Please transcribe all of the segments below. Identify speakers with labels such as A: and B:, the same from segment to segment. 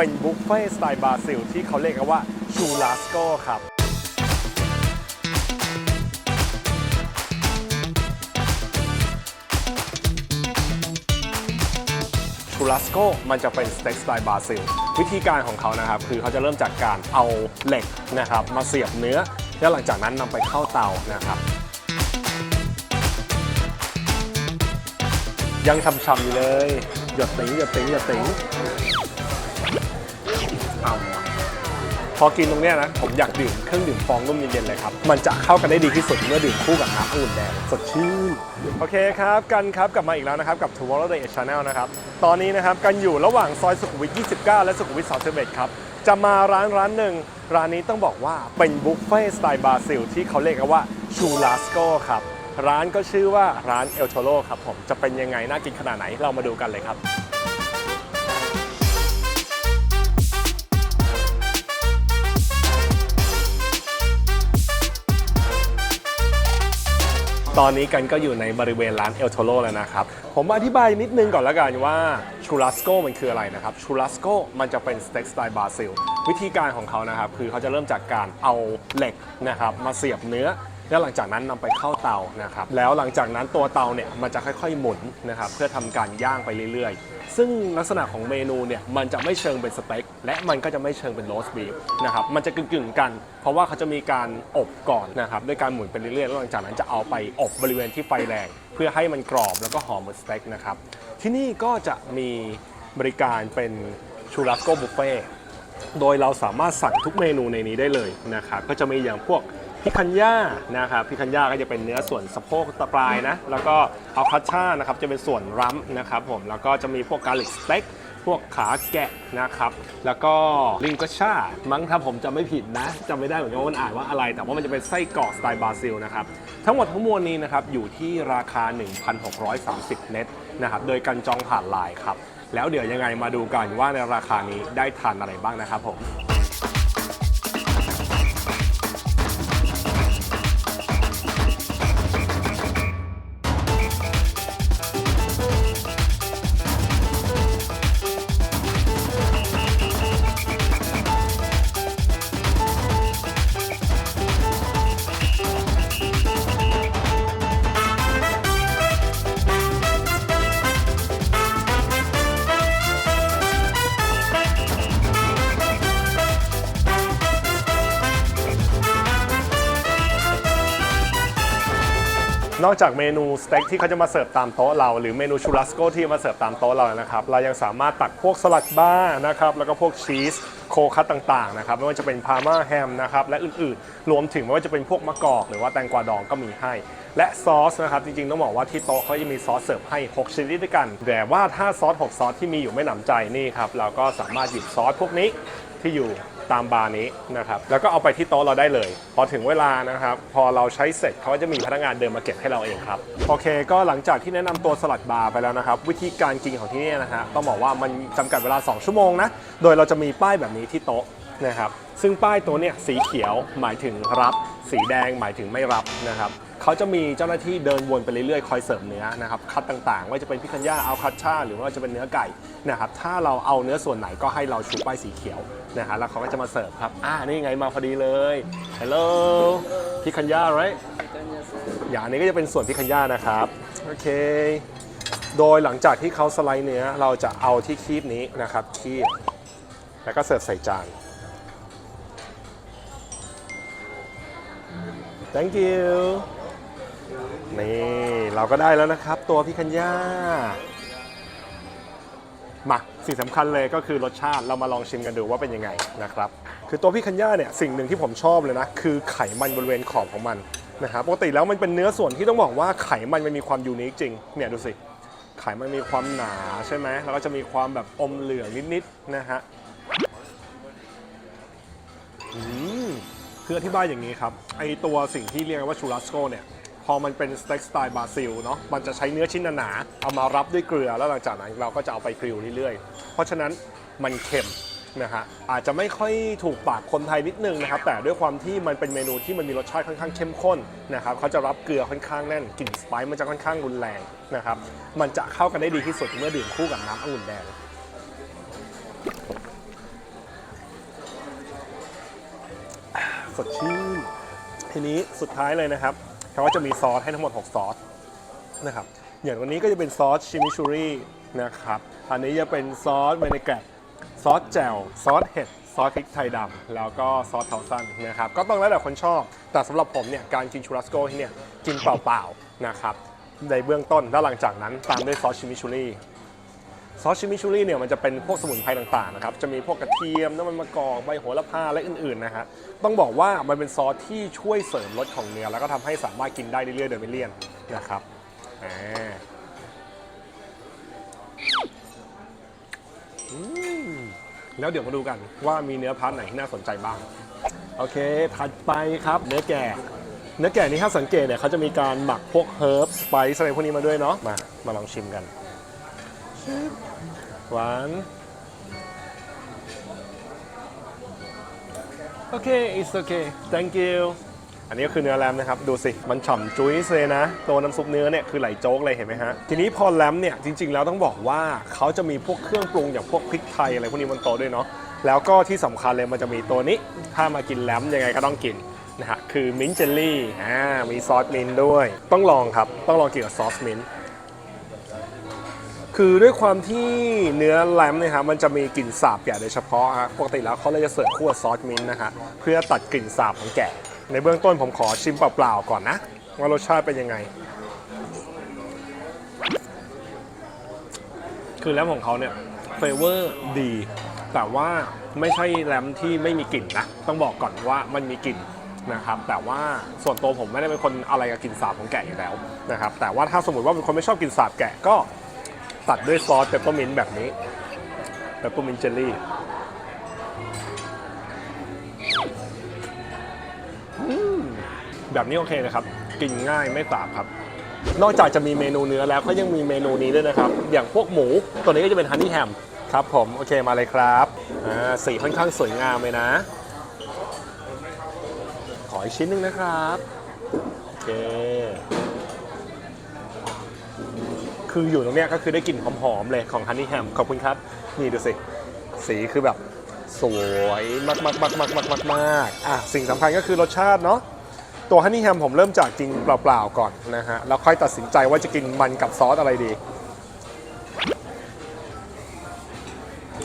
A: เป็นบุฟเฟ่สไตล์บราซิล ที่เขาเรียกกันว่าชูลาสโกครับ ชูรัสโกมันจะเป็นสเต็กสไตล์บราซิล วิธีการของเขานะครับ คือเขาจะเริ่มจากการเอาเหล็กนะครับ มาเสียบเนื้อ แล้วหลังจากนั้นนำไปเข้าเตานะครับ ยังชำๆอยู่เลย หยดติ๋งหยดติ๋งหยดติ๋ง เอาพอกินตรงเนี้ยนะผมอยากดื่มเครื่องดื่มฟองนุ่มเย็นๆเลยครับ มันจะเข้ากันได้ดีที่สุดเมื่อดื่มคู่กับน้ำองุ่นแดงสดชื่น โอเคครับ กันครับกลับมาอีกแล้วนะครับ กับ Tomorrow Day Channel นะครับ ตอนนี้นะครับกันอยู่ระหว่างซอยสุขุมวิท 29 และสุขุมวิท 31 ครับ จะมาร้านร้านหนึ่งร้านนี้ต้องบอกว่าเป็นบุฟเฟ่สไตล์บราซิลที่เขาเรียกกันว่าชูลาสโกครับร้านก็ชื่อว่าร้านเอลโทโ o ครับผมจะเป็นยังไงน่ากินขนาดไหนเรามาดูกันเลยครับ ตอนนี้กันก็อยู่ในบริเวณร้านเอลโทโรแล้วนะครับ ผมอธิบายนิดนึงก่อนละกันว่าชูรัสโกมันคืออะไรนะครับชูรัสโกมันจะเป็นสเต็กสไตล์บราซิล วิธีการของเขานะครับ คือเขาจะเริ่มจากการเอาเหล็กนะครับมาเสียบเนื้อ แล้วหลังจากนั้นนำไปเข้าเตานะครับแล้วหลังจากนั้นตัวเตาเนี่ยมันจะค่อยๆหมุนนะครับเพื่อทำการย่างไปเรื่อยๆ ซึ่งลักษณะของเมนูเนี่ยมันจะไม่เชิงเป็นสเต็กและมันก็จะไม่เชิงเป็นโรสบีฟนะครับมันจะกึ่งๆกัน เพราะว่าเขาจะมีการอบก่อนนะครับด้วยการหมุนไปเรื่อยๆแล้วหลังจากนั้นจะเอาไปอบบริเวณที่ไฟแรง เพื่อให้มันกรอบแล้วก็หอมเหมือนสเต็กนะครับที่นี่ก็จะมีบริการเป็นชูรัสโกบุฟเฟ่โดยเราสามารถสั่งทุกเมนูในนี้ได้เลยนะครับก็จะมีอย่างพวก พิคันย่านะครับพิคันย่าก็จะเป็นเนื้อส่วนสะโพกตะปลายนะ แล้วก็อัลคาช่านะครับจะเป็นส่วนรัมนะครับผมแล้วก็จะมีพวกกาลิกสเต็กพวกขาแกะนะครับ แล้วก็ลิงกัชามั้งถ้าผมจำไม่ผิดนะจำไม่ได้เหมือนกันว่ามันอ่านว่าอะไร แต่ว่ามันจะเป็นไส้กรอกสไตล์บราซิลนะครับ ทั้งหมดทั้งมวลนี้นะครับ อยู่ที่ราคา 1,630 เน็ตนะครับ โดยการจองผ่านไลน์ครับ แล้วเดี๋ยวยังไงมาดูกันว่าในราคานี้ได้ทานอะไรบ้างนะครับผม นอกจากเมนูสเต็กที่เขาจะมาเสิร์ฟตามโต๊ะเรา หรือเมนูชูรัสโกที่มาเสิร์ฟตามโต๊ะเรานะครับ เรายังสามารถตักพวกสลัดบ้าร์นะครับ แล้วก็พวกชีสโคคัตต่างๆนะครับ ไม่ว่าจะเป็นพาร์มาแฮมนะครับ และอื่นๆ รวมถึงไม่ว่าจะเป็นพวกมะกอก หรือว่าแตงกวาดองก็มีให้ และซอสนะครับ จริงๆ ต้องบอกว่าที่โต๊ะเขาจะมีซอสเสิร์ฟให้ 6 ชนิดด้วยกัน แต่ว่าถ้าซอส 6 ซอสที่มีอยู่ไม่หนำใจนี่ครับ เราก็สามารถหยิบซอสพวกนี้ที่อยู่ ตามบาร์นี้นะครับแล้วก็เอาไปที่โต๊ะเราได้เลย พอถึงเวลานะครับพอเราใช้เสร็จเขาก็จะมีพนักงานเดินมาเก็บให้เราเองครับโอเค ก็หลังจากที่แนะนำตัวสลัดบาร์ไปแล้วนะครับวิธีการกินของที่นี่นะฮะต้องบอกว่ามันจำกัดเวลา 2 ชั่วโมงนะโดยเราจะมีป้ายแบบนี้ที่โต๊ะนะครับซึ่งป้ายตัวเนี่ยสีเขียวหมายถึงรับ สีแดงหมายถึงไม่รับนะครับ เขาจะมีเจ้าหน้าที่เดินวนไปเรื่อยๆ คอยเสร์ฟเนื้อนะครับ คัดต่างๆ ว่าจะเป็นพิคันย่าเอาคัดชาหรือว่าจะเป็นเนื้อไก่นะครับ ถ้าเราเอาเนื้อส่วนไหนก็ให้เราชูป้ายสีเขียวนะฮะแล้วเขาก็จะมาเสิร์ฟครับ อ่า นี่ไงมาพอดีเลย Hello พิคันย่า right อย่างนี้ก็จะเป็นส่วนพิคันย่านะครับ โอเค โดยหลังจากที่เขาสไลด์เนื้อ เราจะเอาที่คีบนี้นะครับคีบแล้วก็เสิร์ฟใส่จาน thank you นี่เราก็ได้แล้วนะครับ ตัวพิคันย่ามาสิ่งสำคัญเลยก็คือรสชาติเรามาลองชิมกันดูว่าเป็นยังไงนะครับ คือตัวพิคันย่าเนี่ยสิ่งหนึ่งที่ผมชอบเลยนะ คือไขมันบริเวณขอบของมันนะครับปกติแล้วมันเป็นเนื้อส่วนที่ต้องบอกว่าไขมันมันมีความยูนิคจริงเนี่ยดูสิไขมันมีความหนาใช่ไหมแล้วก็จะมีความแบบอมเหลืองนิดๆนะฮะอืมคืออธิบายอย่างนี้ครับไอตัวสิ่งที่เรียกว่าชูรัสโกเนี่ย พอมันเป็นสเต็กสไตล์บราซิลเนาะมันจะใช้เนื้อชิ้นหนาๆเอามารับด้วยเกลือแล้วหลังจากนั้นเราก็จะเอาไปกริลเรื่อยๆ เพราะฉะนั้นมันเค็มนะฮะอาจจะไม่ค่อยถูกปากคนไทยนิดนึงนะครับ แต่ด้วยความที่มันเป็นเมนูที่มันมีรสชาติค่อนข้างเข้มข้นนะครับเขาจะรับเกลือค่อนข้างแน่นกลิ่นสไปซ์มันจะค่อนข้างรุนแรงนะครับ มันจะเข้ากันได้ดีที่สุดเมื่อดื่มคู่กับน้ำองุ่นแดงสดชื่นทีนี้สุดท้ายเลยนะครับ เขาก็จะมีซอสให้ทั้งหมด 6 ซอสนะครับอย่างวันนี้ก็จะเป็นซอสชิมิชูรี่นะครับ อันนี้จะเป็นซอสเวเนแกรซอสแจ่ว ซอสเห็ด ซอสพริกไทยดำ แล้วก็ซอสเทาซันนะครับ ก็ต้องแล้วแต่คนชอบ แต่สำหรับผมเนี่ย การกินชูรัสโกที่เนี่ย กินเปล่าๆนะครับ ในเบื้องต้น แล้วหลังจากนั้นตามด้วยซอสชิมิชูรี่ ซอสชิมิชูรี่เนี่ยมันจะเป็นพวกสมุนไพรต่างๆนะครับ จะมีพวกกระเทียม น้ำมันมะกอก ใบโหระพา และอื่นๆนะฮะ ต้องบอกว่ามันเป็นซอสที่ช่วยเสริมรสของเนื้อ แล้วก็ทำให้สามารถกินได้เรื่อยๆโดยไม่เลี่ยนนะครับอ่าอืมแล้วเดี๋ยวมาดูกันว่ามีเนื้อพาร์ทไหนที่น่าสนใจบ้าง โอเค ถัดไปครับเนื้อแก่ เนื้อแก่นี่ถ้าสังเกตเนี่ยเขาจะมีการหมักพวกเฮิร์บสไปซ์อะไรพวกนี้มาด้วยเนาะ มา มาลองชิมกัน หวานโอเค it's okay thank you อันนี้ก็คือเนื้อแรมนะครับ ดูสิ มันฉ่ำจุ้ยเลยนะ ตัวน้ำซุปเนื้อเนี่ยคือไหลโจ๊กเลยเห็นไหมฮะ ทีนี้พอแรมเนี่ยจริง ๆ แล้วต้องบอกว่าเขาจะมีพวกเครื่องปรุงอย่างพวกพริกไทยอะไรพวกนี้บนโต๊ะด้วยเนาะ แล้วก็ที่สำคัญเลยมันจะมีตัวนี้ ถ้ามากินแรมยังไงก็ต้องกินนะฮะ คือมิ้นท์เจลลี่ อ่า มีซอสมิ้นท์ด้วย ต้องลองครับ ต้องลองกินกับซอสมิ้นท์ คือด้วยความที่เนื้อแรมเนี่ยครับมันจะมีกลิ่นสาบแกะโดยเฉพาะฮะปกติแล้วเขาเลยจะเสิร์ฟคู่กับซอสมิ้นท์นะฮะเพื่อตัดกลิ่นสาบของแกะ ในเบื้องต้นผมขอชิมเปล่าๆก่อนนะ ว่ารสชาติเป็นยังไง คือแรมของเขาเนี่ยเฟเวอร์ดี แต่ว่าไม่ใช่แรมที่ไม่มีกลิ่นนะ ต้องบอกก่อนว่ามันมีกลิ่นนะครับแต่ว่าส่วนตัวผมไม่ได้เป็นคนอะไรกับกลิ่นสาบของแกะอยู่แล้วนะครับแต่ว่าถ้าสมมติว่าเป็นคนไม่ชอบกลิ่นสาบแกะก็ ตัดด้วยซอสเปปเปอร์มินต์แบบนี้เปปเปอร์มินต์เจลลี่แบบนี้โอเคนะครับ กินง่ายไม่สาบครับ นอกจากจะมีเมนูเนื้อแล้วก็ยังมีเมนูนี้ด้วยนะครับ อย่างพวกหมูตัวนี้ก็จะเป็นฮันนี่แฮมครับผม โอเคมาเลยครับอ่าสีค่อนข้างสวยงามเลยนะ ขออีกชิ้นหนึ่งนะครับ โอเค คืออยู่ตรงเนี้ยก็คือได้กลิ่นหอมๆเลยของฮันนี่แฮมขอบคุณครับ นี่ดูสิ สีคือแบบสวยมากมากมากมากมากมากมากอะสิ่งสำคัญก็คือรสชาติเนาะตัวฮันนี่แฮมผมเริ่มจากกินเปล่าๆก่อนนะฮะแล้วค่อยตัดสินใจว่าจะกินมันกับซอสอะไรดี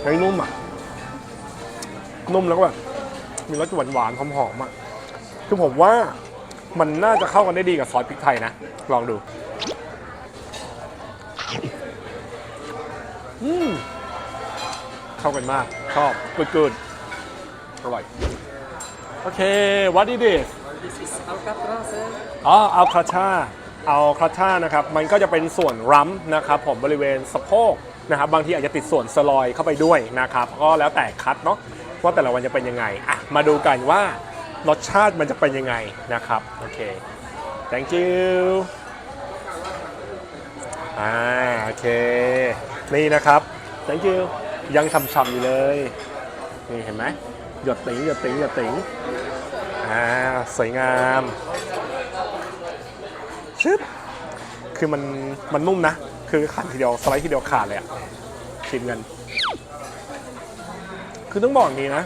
A: เฮ้ยนุ่มอะนุ่มแล้วก็แบบมีรสหวานๆหอมๆอะคือผมว่ามันน่าจะเข้ากันได้ดีกับซอสพริกไทยนะ ลองดู อืมเข้ากันมาก ชอบ good good อร่อย โอเค what is this
B: This is Alcatraz. eh?
A: อ๋ออัลคาชาอัลคาชานะครับ มันก็จะเป็นส่วนรัมนะครับผมบริเวณสะโพกนะครับ บางทีอาจจะติดส่วนสลอยเข้าไปด้วยนะครับ ก็แล้วแต่คัดเนาะ ว่าแต่ละวันจะเป็นยังไง อะ มาดูกันว่ารสชาติมันจะเป็นยังไงนะครับ โอเค thank you อ่า โอเค นี่นะครับ thank you ยังช่ำๆอยู่เลย นี่เห็นไหมหยดติ๋งหยดติ๋งหยดติ๋งอ่าสวยงามชึบคือมันมันนุ่มนะ คือขันทีเดียวสไลด์ทีเดียวขาดเลยอะชิมกัน คือต้องบอกนี้นะ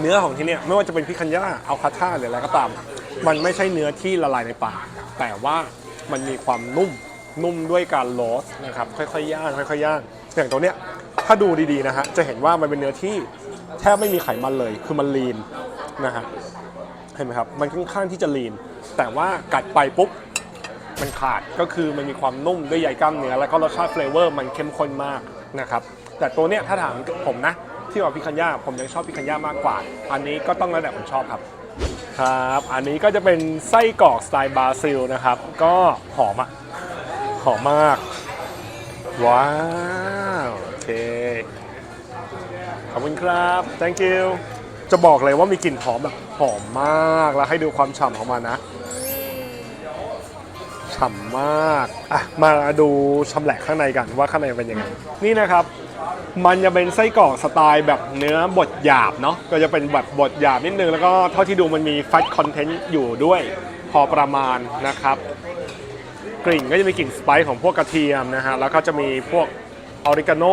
A: เนื้อของที่เนี่ยไม่ว่าจะเป็นพิคันย่าเอาคาท่าหรืออะไรก็ตาม มันไม่ใช่เนื้อที่ละลายในปากแต่ว่ามันมีความนุ่ม นุ่มด้วยการโรสนะครับค่อยๆย่างค่อยๆย่างอย่างตัวเนี้ยถ้าดูดีๆนะฮะจะเห็นว่ามันเป็นเนื้อที่แทบไม่มีไขมันเลยคือมันลีนนะฮะเห็นไหมครับมันค่อนข้างที่จะลีน แต่ว่ากัดไปปุ๊บมันขาดก็คือมันมีความนุ่มด้วยใยกล้ามเนื้อแล้วก็รสชาติเฟลเวอร์มันเข้มข้นมากนะครับแต่ตัวเนี้ยถ้าถามผมนะที่ว่าพิคันย่าผมยังชอบพิคันย่ามากกว่า อันนี้ก็ต้องแล้วแต่ผมชอบครับครับ อันนี้ก็จะเป็นไส้กรอกสไตล์บราซิลนะครับ ก็หอมอะ หอมมาก ว้าว โอเค ขอบคุณครับ thank you จะบอกเลยว่ามีกลิ่นหอมแบบหอมมาก แล้วให้ดูความฉ่ำของมันนะ ฉ่ำมาก อะ มาดูชำแหละข้างในกันว่าข้างในเป็นยังไง นี่นะครับ มันจะเป็นไส้กรอกสไตล์แบบเนื้อบดหยาบเนาะ ก็จะเป็นแบบบดหยาบนิดนึง แล้วก็เท่าที่ดูมันมีแฟตคอนเทนต์อยู่ด้วย พอประมาณนะครับ กลิ่นก็จะมีกลิ่นสไปซ์ของพวกกระเทียมนะฮะแล้วก็จะมีพวกออริกาโน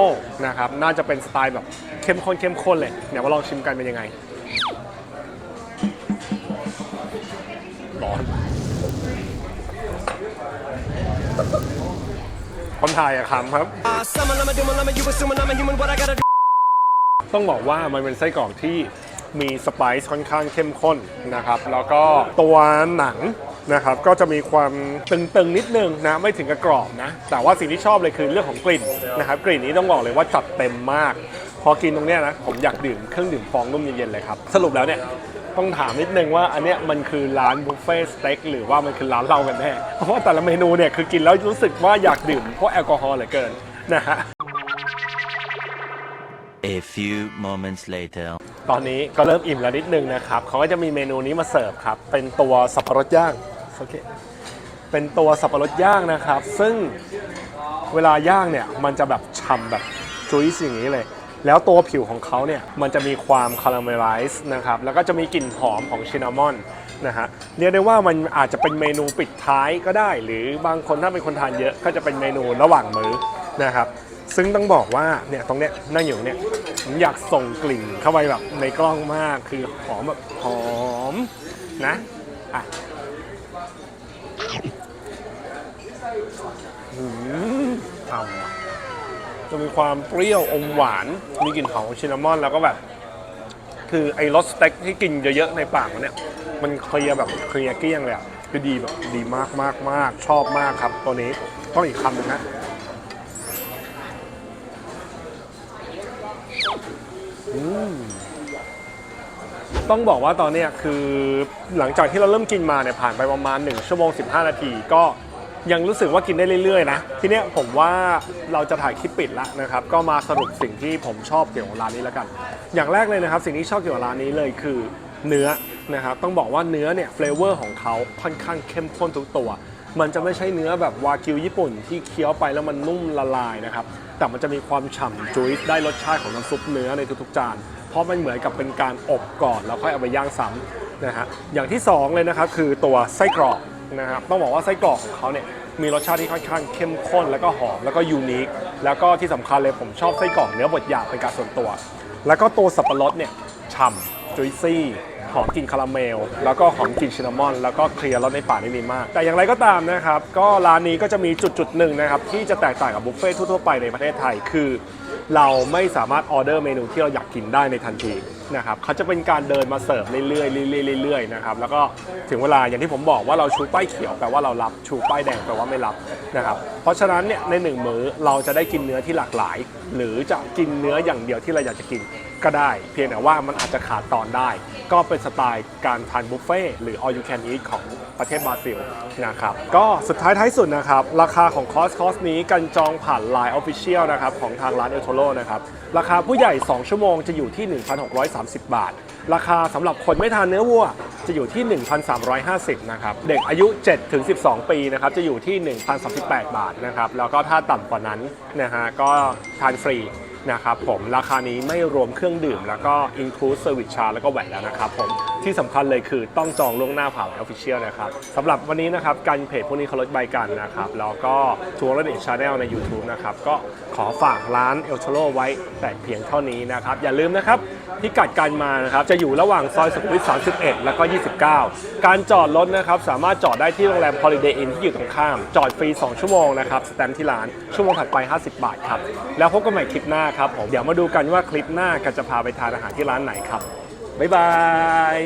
A: นะครับน่าจะเป็นสไตล์แบบเข้มข้นเข้มข้นเลยเดี๋ยวมาลองชิมกันเป็นยังไงร้อนคนไทยอะคำครับ ต้องบอกว่ามันเป็นไส้กรอกที่มีสไปซ์ค่อนข้างเข้มข้นนะครับ แล้วก็ตัวหนัง นะครับก็จะมีความตึงๆนิดนึงนะไม่ถึงกับกรอบนะ แต่ว่าสิ่งที่ชอบเลยคือเรื่องของกลิ่นนะครับกลิ่นนี้ต้องบอกเลยว่าจัดเต็มมาก พอกินตรงเนี้ยนะผมอยากดื่มเครื่องดื่มฟองนุ่มเย็นๆเลยครับสรุปแล้วเนี่ยต้องถามนิดนึงว่าอันเนี้ยมันคือร้านบุฟเฟ่สเต็กหรือว่ามันคือร้านเหล้ากันแน่เพราะว่าแต่ละเมนูเนี่ยคือกินแล้วรู้สึกว่าอยากดื่มเพราะแอลกอฮอล์เหลือเกินนะฮะ
C: A few moments later.
A: ตอนนี้ก็เริ่มอิ่มแล้วนิดนึงนะครับเขาก็จะมีเมนูนี้มาเสิร์ฟครับ เป็นตัวสับปะรดย่างโอเคเป็นตัวสับปะรดย่างนะครับ ซึ่งเวลาย่างเนี่ยมันจะแบบฉ่ำแบบจุยส์อย่างนี้เลย แล้วตัวผิวของเขาเนี่ยมันจะมีความคาราเมลไลซ์นะครับ แล้วก็จะมีกลิ่นหอมของชินนามอนนะฮะเรียกได้ว่ามันอาจจะเป็นเมนูปิดท้ายก็ได้ หรือบางคนถ้าเป็นคนทานเยอะก็จะเป็นเมนูระหว่างมื้อนะครับ ซึ่งต้องบอกว่าเนี่ยตรงเนี้ยนั่งอยู่เนี่ย ผมอยากส่งกลิ่นเข้าไปแบบในกล้องมากคือหอมแบบหอมนะอะหืมเอาว่ะจะมีความเปรี้ยวอมหวาน มีกลิ่นหอมของชินนามอนแล้วก็แบบ คือไอ้รสสเต็กที่กินเยอะๆในปากมันเนี่ย มันเคลียร์แบบเคลียร์เกลี้ยงเลยอะคือดีแบบดีมากมากมากชอบมากครับตัวนี้ต้องอีกคำหนึงนะ ต้องบอกว่าตอนนี้คือหลังจากที่เราเริ่มกินมาเนี่ยผ่านไปประมาณ 1 ชั่วโมง 15 นาที ก็ยังรู้สึกว่ากินได้เรื่อยๆนะทีเนี้ยผมว่าเราจะถ่ายคลิปปิดล้วนะครับก็มาสรุปสิ่งที่ผมชอบเกี่ยวกับร้านนี้แล้วกัน อย่างแรกเลยนะครับ สิ่งที่ชอบเกี่ยวกับร้านนี้เลยคือเนื้อนะครับต้องบอกว่าเนื้อเนี่ยเฟลเวอร์ของเขาค่อนข้างเข้มข้นทุกตัว มันจะไม่ใช่เนื้อแบบวากิวญี่ปุ่นที่เคี้ยวไปแล้วมันนุ่มละลายนะครับแต่มันจะมีความฉ่ำจุยได้รสชาติของน้ำซุปเนื้อในทุกๆจาน เพราะมันเหมือนกับเป็นการอบก่อนแล้วค่อยเอาไปย่างซ้ำนะฮะอย่างที่ 2 เลยนะครับคือตัวไส้กรอกนะครับต้องบอกว่าไส้กรอกของเขาเนี่ยมีรสชาติที่ค่อนข้างเข้มข้น แล้วก็หอมแล้วก็ยูนิคแล้วก็ที่สำคัญเลยผมชอบไส้กรอกเนื้อบดหยาบเป็นการส่วนตัว แล้วก็ตัวสับปะรดเนี่ยฉ่ำจุยซี่ หอมกลิ่นคาราเมล แล้วก็หอมกลิ่นชินนามอน แล้วก็เคลียร์รสในปากได้ดีมาก แต่อย่างไรก็ตามนะครับ ก็ร้านนี้ก็จะมีจุดจุดหนึ่งนะครับที่จะแตกต่างกับบุฟเฟ่ต์ทั่วๆไปในประเทศไทยคือ เราไม่สามารถออเดอร์เมนูที่เราอยากกินได้ในทันทีนะครับเขาจะเป็นการเดินมาเสิร์ฟเรื่อยๆเรื่อยๆเรื่อยๆนะครับแล้วก็ถึงเวลาอย่างที่ผมบอกว่าเราชูป้ายเขียวแปลว่าเรารับชูป้ายแดงแปลว่าไม่รับนะครับเพราะฉะนั้นเนี่ยในหนึ่งมื้อเราจะได้กินเนื้อที่หลากหลาย หรือจะกินเนื้ออย่างเดียวที่เราอยากจะกินก็ได้ เพียงแต่ว่ามันอาจจะขาดตอนได้ ก็เป็นสไตล์การทานบุฟเฟ่ต์หรือ all you can eat ของประเทศบราซิลนะครับ ก็สุดท้ายท้ายสุดนะครับ ราคาของคอสคอสนี้กันจองผ่าน Line Official นะครับของทางร้านเอลโทโรนะครับ ราคาผู้ใหญ่ 2 ชั่วโมงจะอยู่ที่ 1,630 บาท ราคาสำหรับคนไม่ทานเนื้อวัวจะอยู่ที่ 1,350 นะครับ เด็กอายุ 7-12 ปีนะครับ จะอยู่ที่ 1,038 บาทนะครับ แล้วก็ถ้าต่ำกว่านั้นนะฮะก็ทานฟรี นะครับผมราคานี้ไม่รวมเครื่องดื่ม แล้วก็ include service charge แล้วก็แหวนแล้วนะครับผม ที่สำคัญเลยคือต้องจองล่วงหน้าผ่าน official นะครับสำหรับวันนี้นะครับการเพจพวกนี้เขาลดใบกันนะครับแล้วก็ทัวร์และเด็ชาแนลใน YouTube นะครับก็ขอฝากร้านเอลโ o โ o ไว้แต่เพียงเท่านี้นะครับอย่าลืมนะครับพิกัดการมานะครับจะอยู่ระหว่างซอยสุขุมวิท31 แล้วก็ 29 การจอดรถนะครับสามารถจอดได้ที่โรงแรม Holiday Inn ที่อยู่ตรงข้าม จอดฟรี 2 ชั่วโมงนะครับสแตมป์ที่ร้านชั่วโมงถัดไป 50 บาทครับแล้วพบกันใหม่คลิปหน้าครับผมเดี๋ยวมาดูกันว่าคลิปหน้ากันจะพาไปทานอาหารที่ร้านไหนครับ บ๊ายบาย